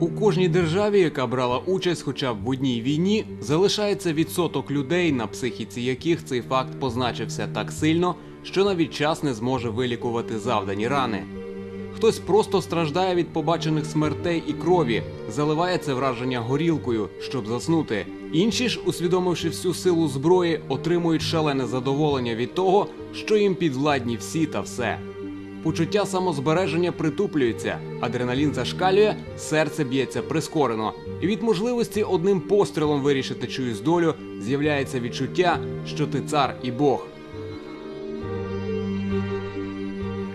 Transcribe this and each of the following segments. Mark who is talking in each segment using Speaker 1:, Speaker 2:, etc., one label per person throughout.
Speaker 1: У кожній державі, яка брала участь хоча б в одній війні, залишається відсоток людей, на психіці яких цей факт позначився так сильно, що навіть час не зможе вилікувати завдані рани. Хтось просто страждає від побачених смертей і крові, заливає це враження горілкою, щоб заснути. Інші ж, усвідомивши всю силу зброї, отримують шалене задоволення від того, що їм підвладні всі та все. Почуття самозбереження притуплюється, адреналін зашкалює, серце б'ється прискорено. І від можливості одним пострілом вирішити чиюсь долю з'являється відчуття, що ти цар і Бог.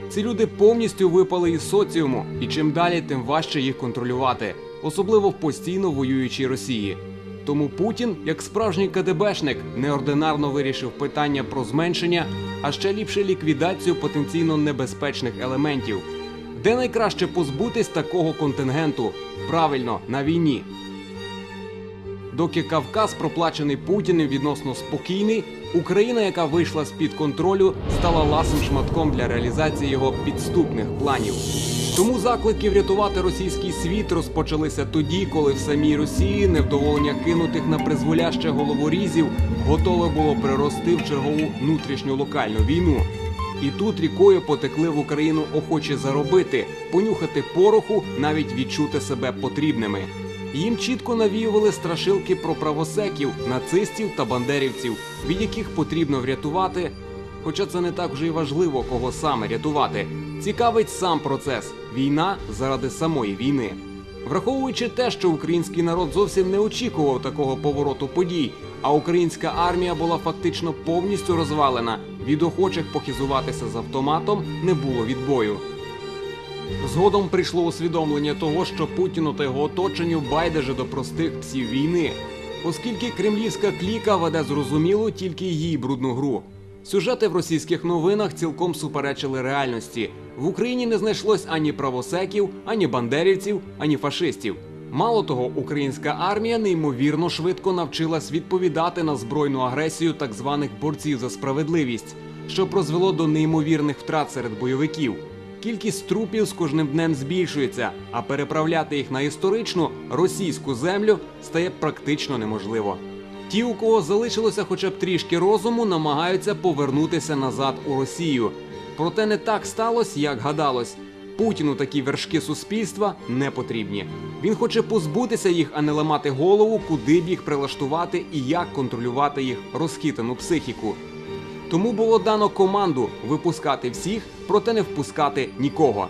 Speaker 1: Ці люди повністю випали із соціуму, і чим далі, тим важче їх контролювати, особливо в постійно воюючій Росії. Тому Путін, як справжній КДБшник, неординарно вирішив питання про зменшення, а ще ліпше ліквідацію потенційно небезпечних елементів. Де найкраще позбутись такого контингенту? Правильно, на війні. Доки Кавказ, проплачений Путіним, відносно спокійний, Україна, яка вийшла з під контролю, стала ласим шматком для реалізації його підступних планів. Тому заклики врятувати російський світ розпочалися тоді, коли в самій Росії невдоволення кинутих на призволяще головорізів готове було прирости в чергову внутрішню локальну війну. І тут рікою потекли в Україну охочі заробити, понюхати пороху, навіть відчути себе потрібними. Їм чітко навіювали страшилки про правосеків, нацистів та бандерівців, від яких потрібно врятувати. Хоча це не так вже й важливо, кого саме рятувати. Цікавить сам процес війна заради самої війни. Враховуючи те, що український народ зовсім не очікував такого повороту подій, а українська армія була фактично повністю розвалена, від охочих похизуватися з автоматом не було відбою. Згодом прийшло усвідомлення того, що Путіну та його оточенню байдуже до простих псів війни, оскільки кремлівська кліка веде зрозумілу тільки її брудну гру. Сюжети в російських новинах цілком суперечили реальності. В Україні не знайшлось ані правосеків, ані бандерівців, ані фашистів. Мало того, українська армія неймовірно швидко навчилась відповідати на збройну агресію так званих борців за справедливість, що призвело до неймовірних втрат серед бойовиків. Кількість трупів з кожним днем збільшується, а переправляти їх на історичну російську землю стає практично неможливо. Ті, у кого залишилося хоча б трішки розуму, намагаються повернутися назад у Росію. Проте не так сталося, як гадалось. Путіну такі вершки суспільства не потрібні. Він хоче позбутися їх, а не ламати голову, куди б їх прилаштувати і як контролювати їх розхитану психіку. Тому було дано команду випускати всіх, проте не впускати нікого.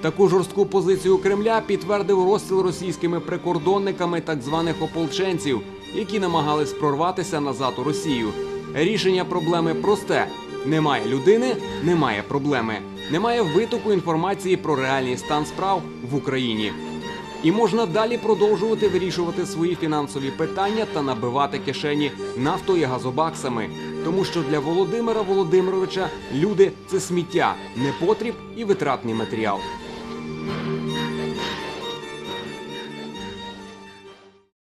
Speaker 1: Таку жорстку позицію Кремля підтвердив розстріл російськими прикордонниками так званих ополченців, які намагались прорватися назад у Росію. Рішення проблеми просте: немає людини, немає проблеми, немає витоку інформації про реальний стан справ в Україні. І можна далі продовжувати вирішувати свої фінансові питання та набивати кишені нафтою і газобаксами. Тому що для Володимира Володимировича люди це сміття, непотріб і витратний матеріал.